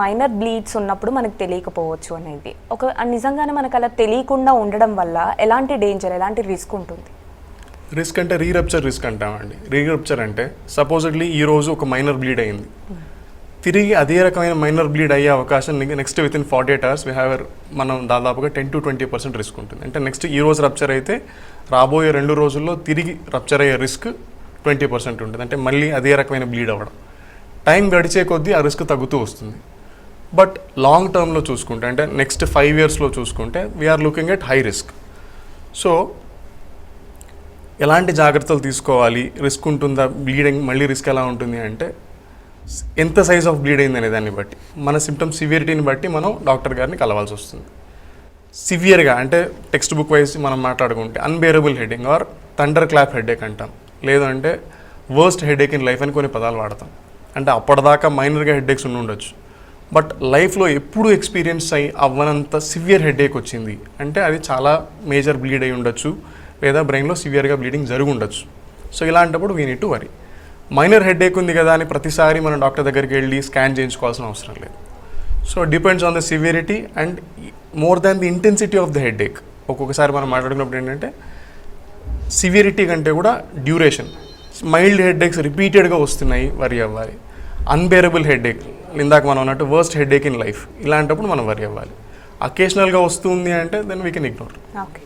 Minor bleeds ఉన్నప్పుడు మనకు తెలియకపోవచ్చు అనేది. ఒక నిజంగానే మనకు అలా తెలియకుండా ఉండడం వల్ల ఎలాంటి డేంజర్ ఎలాంటి రిస్క్ ఉంటుంది? రిస్క్ అంటే రీరప్చర్ రిస్క్ అంటామండి. రీరప్చర్ అంటే సపోజెడ్లీ ఈ రోజు ఒక మైనర్ బ్లీడ్ అయింది. తిరిగి అదే రకమైన మైనర్ బ్లీడ్ అయ్యే అవకాశం next within forty eight hours we have మనం దాదాపుగా ten to twenty percent risk ఉంటుంది. అంటే నెక్స్ట్ ఈ రోజు రప్చర్ అయితే రాబోయే రెండు రోజుల్లో తిరిగి రప్చర్ అయ్యే రిస్క్ ట్వంటీ పర్సెంట్ ఉంటుంది. అంటే మళ్ళీ అదే రకమైన బ్లీడ్ అవ్వడం. టైం గడిచే కొద్దీ ఆ రిస్క్ తగ్గుతూ వస్తుంది. బట్ లాంగ్ టర్మ్లో చూసుకుంటే అంటే నెక్స్ట్ ఫైవ్ ఇయర్స్లో చూసుకుంటే we are looking at high risk so ఎలాంటి జాగ్రత్తలు తీసుకోవాలి? రిస్క్ ఉంటుందా? బ్లీడింగ్ మళ్ళీ రిస్క్ ఎలా ఉంటుంది అంటే ఎంత సైజ్ ఆఫ్ బ్లీడ్ అయింది అనే దాన్ని బట్టి మన సిమ్టమ్స్ సివియరిటీని బట్టి మనం డాక్టర్ గారిని కలవాల్సి వస్తుంది. సివియర్గా అంటే టెక్స్ట్ బుక్ వైజ్ మనం మాట్లాడుకుంటే unbearable heading or thunder clap headache అంటాం లేదంటే వర్స్ట్ హెడేక్ ఇన్ లైఫ్ అని కొన్ని పదాలు వాడతాం. అంటే అప్పటిదాకా మైనర్గా హెడేక్స్ ఉండి ఉండొచ్చు. బట్ లైఫ్లో ఎప్పుడు ఎక్స్పీరియన్స్ అయ్యి అవ్వనంత సివియర్ హెడేక్ వచ్చింది. అంటే అది చాలా మేజర్ బ్లీడ్ అయి ఉండొచ్చు లేదా బ్రెయిన్లో సివియర్గా బ్లీడింగ్ జరిగి ఉండొచ్చు. సో ఇలాంటప్పుడు we need to worry. Minor headache ఉంది కదా అని ప్రతిసారి మనం డాక్టర్ దగ్గరికి వెళ్ళి స్కాన్ చేయించుకోవాల్సిన అవసరం లేదు. So depends on the severity and more than the intensity of the headache ఒక్కొక్కసారి మనం మాట్లాడుకున్నప్పుడు ఏంటంటే సివియరిటీ కంటే కూడా డ్యూరేషన్. మైల్డ్ హెడేక్స్ రిపీటెడ్గా వస్తున్నాయి వరి అవ్వాలి. అన్బేరబుల్ హెడేక్ ఇందాక మనం అన్నట్టు వర్స్ట్ హెడేక్ ఇన్ లైఫ్ ఇలాంటప్పుడు మనం వరి అవ్వాలి. అకేషనల్గా వస్తుంది అంటే then we can ignore okay